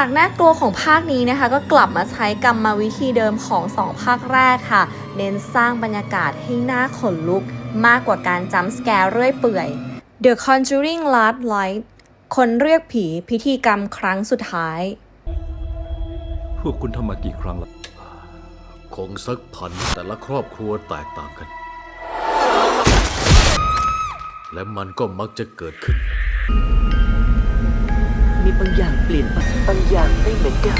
ากน่ากลัวของภาคนี้นะคะ ก็กลับมาใช้กรรมวิธีเดิมของสองภาคแรกค่ะ เน้นสร้างบรรยากาศให้น่าขนลุก มากกว่าการจัมป์สแกร์เรื่อยเปื่อย The Conjuring Last Light คนเรียกผีพิธีกรรมครั้งสุดท้าย พวกคุณทำมากี่ครั้งละคงสักพันแต่ละครอบครัวแตกต่างกัน และมันก็มักจะเกิดขึ้นมี บางอย่างเปลี่ยนไปบางอย่างไม่เหมือนเดิม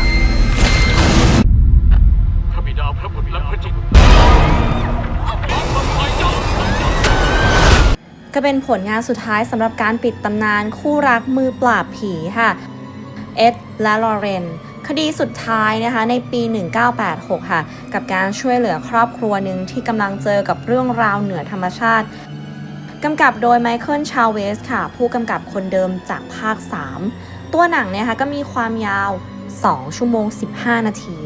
พระบิดาพระบุตรและพระจิตก็เป็นผลงานสุดท้ายสำหรับการปิดตำนานคู่รักมือปราบผีค่ะ เอ็ดและลอเรนคดีสุดท้ายนะคะในปี 1986 ค่ะ กับการช่วยเหลือครอบครัวหนึ่งที่กำลังเจอกับเรื่องราวเหนือธรรมชาติ กำกับโดยไมเคิลชาเวสค่ะ ผู้กำกับคนเดิมจากภาค 3 ตัวหนังเนี่ยค่ะก็มีความยาว 2 ชั่วโมง 15 นาที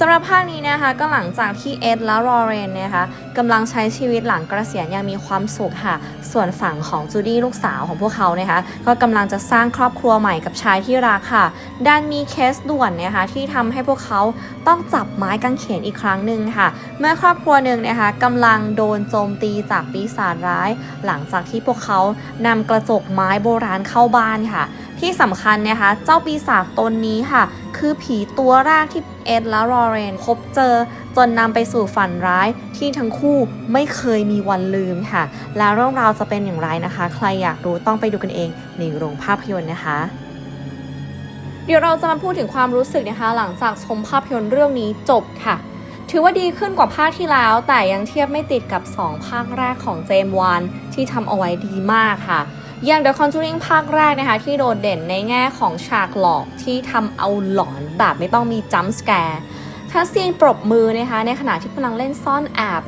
สำหรับภาคนี้นะคะก็หลังจากที่เอ็ดและลอเรนเนยนะคะกำลังใช้ชีวิตหลังกระเกษียณอย่างมีความสุขค่ะ ส่วนฝั่งของจูดี้ลูกสาวของพวกเขานะคะ ก็กำลังจะสร้างครอบครัวใหม่กับชายที่รักค่ะดันมีเคสด่วนนะคะที่ทำให้พวกเขาต้องจับไม้กางเขนอีกครั้งหนึ่งค่ะ เมื่อครอบครัวหนึ่งนะคะกำลังโดนโจมตีจากปีศาจร้าย หลังจากที่พวกเขานำกระจกไม้โบราณเข้าบ้านค่ะ ที่สำคัญนะคะ เจ้าปีศาจตนนี้ค่ะ คือผีตัวแรกที่เอ็ดและลอเรนพบเจอจนนำไปสู่ฝันร้ายที่ทั้งคู่ไม่เคยมีวันลืมค่ะ แล้วเรื่องราวจะเป็นอย่างไรนะคะ ใครอยากรู้ต้องไปดูกันเองในโรงภาพยนตร์นะคะเดี๋ยวเราจะมาพูดถึงความรู้สึกนะคะ หลังจากชมภาพยนตร์เรื่องนี้จบค่ะ ถือว่าดีขึ้นกว่าภาคที่แล้ว แต่ยังเทียบไม่ติดกับ 2 ภาคแรกของเจมวานที่ทำเอาไว้ดีมากค่ะ อย่าง The Conjuring ภาคแรกนะคะ ที่โดดเด่นในแง่ของฉากหลอกที่ทำเอาหลอนแบบไม่ต้องมีจัมป์สแกร์ถ้าซีนปรบมือนะคะ ในขณะที่กำลังเล่นซ่อนแอบ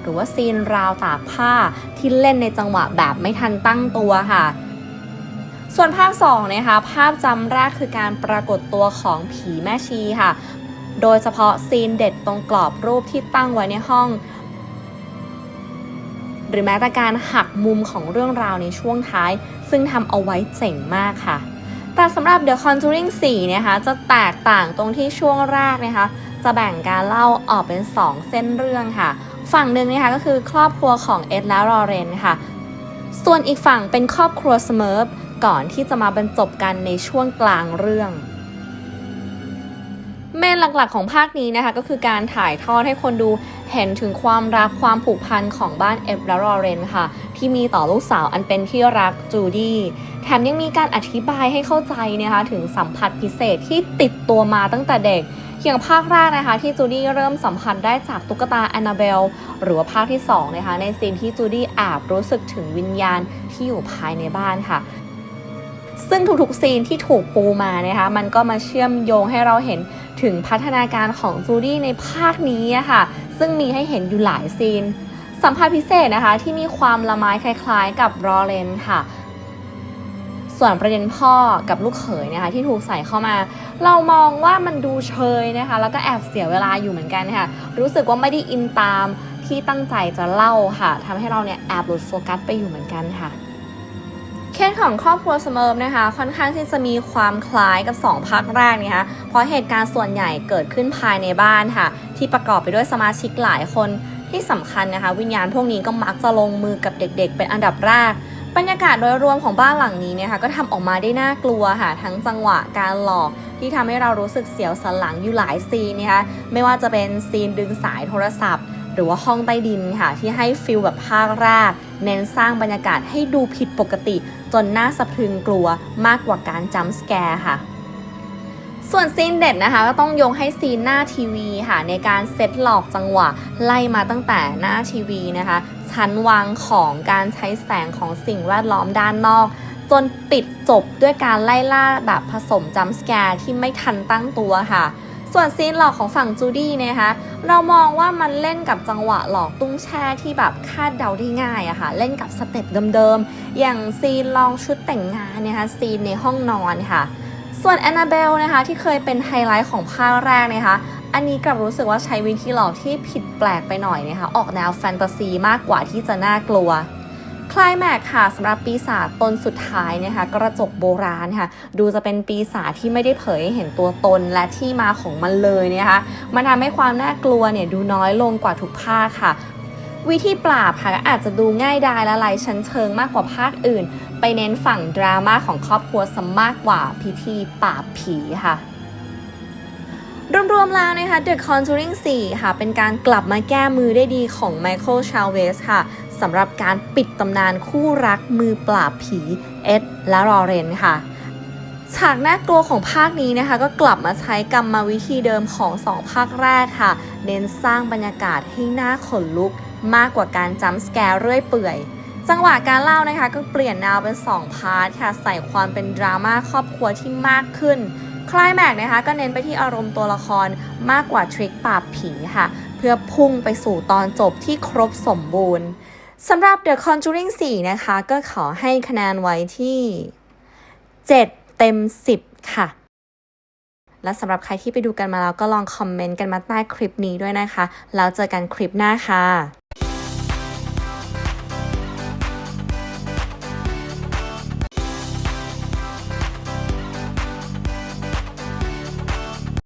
หรือว่าซีนราวตากผ้าที่เล่นในจังหวะแบบไม่ทันตั้งตัวค่ะ ส่วนภาค2นะคะ ภาพจำแรกคือการปรากฏตัวของผีแม่ชีค่ะ โดยเฉพาะซีนเด็ดตรงกรอบรูปที่ตั้งไว้ในห้อง หรือแม้แต่การหักมุมของเรื่องราวในช่วงท้าย ซึ่งทำเอาไว้เจ๋งมากค่ะ แต่สำหรับ The Conjuring 4 นะคะ จะแตกต่างตรงที่ช่วงแรกนะคะ จะแบ่งการเล่าออกเป็น 2 เส้นเรื่องค่ะ ฝั่งหนึ่งนะคะก็คือครอบครัวของเอ็ดและลอเรนค่ะ ส่วนอีกฝั่งเป็นครอบครัวสเมิร์ฟก่อนที่จะมาบรรจบกันในช่วงกลางเรื่อง เมนหลักๆของภาคนี้นะคะก็คือการถ่ายทอดให้คนดูเห็นถึงความรักความผูกพันของบ้านเอฟและลอเรนค่ะ ที่มีต่อลูกสาวอันเป็นที่รักจูดี้แถมยังมีการอธิบายให้เข้าใจนะคะถึงสัมผัสพิเศษที่ติดตัวมาตั้งแต่เด็กอย่างภาคแรกนะคะที่จูดี้เริ่มสัมผัสได้จากตุ๊กตาแอนนาเบล หรือว่าภาคที่2นะคะในซีนที่จูดี้แอบรู้สึกถึงวิญญาณที่อยู่ภายในบ้านค่ะซึ่งทุกๆซีนที่ถูกปูมานะคะมันก็มาเชื่อมโยงให้เราเห็น ถึงพัฒนาการของจูดี้ในภาคนี้ค่ะ ซึ่งมีให้เห็นอยู่หลายซีน สัมผัสพิเศษนะคะที่มีความละไม้คล้ายๆ กับรอเลนค่ะ ส่วนประเด็นพ่อกับลูกเขยนะคะที่ถูกใส่เข้ามา เรามองว่ามันดูเชยนะคะ แล้วก็แอบเสียเวลาอยู่เหมือนกันค่ะ รู้สึกว่าไม่ได้อินตามที่ตั้งใจจะเล่าค่ะทำให้เราเนี่ยแอบหลุดโฟกัสไปอยู่เหมือนกันค่ะ เคสของครอบครัวสเมิร์ฟนะคะ ค่อนข้างที่จะมีความคล้ายกับ 2 ภาคแรกนะคะเพราะเหตุการณ์ส่วนใหญ่เกิดขึ้นภายในบ้านค่ะ ที่ประกอบไปด้วยสมาชิกหลายคนที่สำคัญนะคะ วิญญาณพวกนี้ก็มักจะลงมือกับเด็กๆ เป็นอันดับแรก บรรยากาศโดยรวมของบ้านหลังนี้นะคะก็ทำออกมาได้น่ากลัวค่ะ ทั้งจังหวะการหลอกที่ทำให้เรารู้สึกเสียวสันหลังอยู่หลายซีนนะคะไม่ว่าจะเป็นซีนดึงสายโทรศัพท์ หรือว่าห้องใต้ดินค่ะ ที่ให้ฟิลแบบภาคแรกเน้นสร้างบรรยากาศให้ดูผิดปกติ จนน่าสะพรึงกลัวมากกว่าการจัมป์แกร์ค่ะ ส่วนซีนเด็ดนะคะก็ต้องยกให้ซีนหน้าทีวีค่ะในการเซตหลอกจังหวะไล่มาตั้งแต่หน้าทีวีนะคะ ชั้นวางของการใช้แสงของสิ่งแวดล้อมด้านนอกจนปิดจบด้วยการไล่ล่าแบบผสมจัมป์แกร์ที่ไม่ทันตั้งตัวค่ะ ส่วนซีนหลอกของฝั่งจูดี้นะคะเรามองว่ามันเล่นกับจังหวะหลอกตุ้งแช่ที่แบบคาดเดาได้ง่ายอะค่ะเล่นกับสเต็ปเดิมๆ อย่างซีนลองชุดแต่งงานนะคะซีนในห้องนอนค่ะ ส่วนแอนนาเบลนะคะที่เคยเป็นไฮไลท์ของภาคแรกนะคะอันนี้กลับรู้สึกว่าใช้วิธีหลอกที่ผิดแปลกไปหน่อยนะคะออกแนวแฟนตาซีมากกว่าที่จะน่ากลัว คลายแม็กค่ะสำหรับปีศาจตนสุดท้ายนะคะกระจกโบราณค่ะ ดูจะเป็นปีศาจที่ไม่ได้เผยให้เห็นตัวตนและที่มาของมันเลยนะคะมันทำให้ความน่ากลัวเนี่ยดูน้อยลงกว่าทุกภาคค่ะ วิธีปราบค่ะอาจจะดูง่ายดายและไร้ชั้นเชิงมากกว่าภาคอื่น ไปเน้นฝั่งดราม่าของครอบครัวซะมากกว่าพิธีปราบผีค่ะรวมๆแล้วนะคะ The Conjuring 4 ค่ะ เป็นการกลับมาแก้มือได้ดีของ Michael Chavez ค่ะ สำหรับการปิดตำนานคู่รักมือปราบผีเอ็ดและลอเรนค่ะฉากน่ากลัวของภาคนี้นะคะ ก็กลับมาใช้กรรมวิธีเดิมของสองภาคแรกค่ะ เน้นสร้างบรรยากาศให้หน่าขนลุก มากกว่าการจัมสแกร์เรื่อยเปื่อย จังหวะการเล่านะคะ ก็เปลี่ยนแนวเป็น 2 พาร์ทค่ะ ใส่ความเป็นดราม่าครอบครัวที่มากขึ้นคลายแม็กนะคะ ก็เน้นไปที่อารมณ์ตัวละครมากกว่าทริคปราบผีค่ะ เพื่อพุ่งไปสู่ตอนจบที่ครบสมบูรณ์ สำหรับ The Conjuring 4 นะคะ ก็ขอให้คะแนนไว้ที่ 7 เต็ม 10 ค่ะ และสำหรับใครที่ไปดูกันมาแล้วก็ลองคอมเมนต์กันมาใต้คลิปนี้ด้วยนะคะ แล้วเจอกันคลิปหน้าค่ะ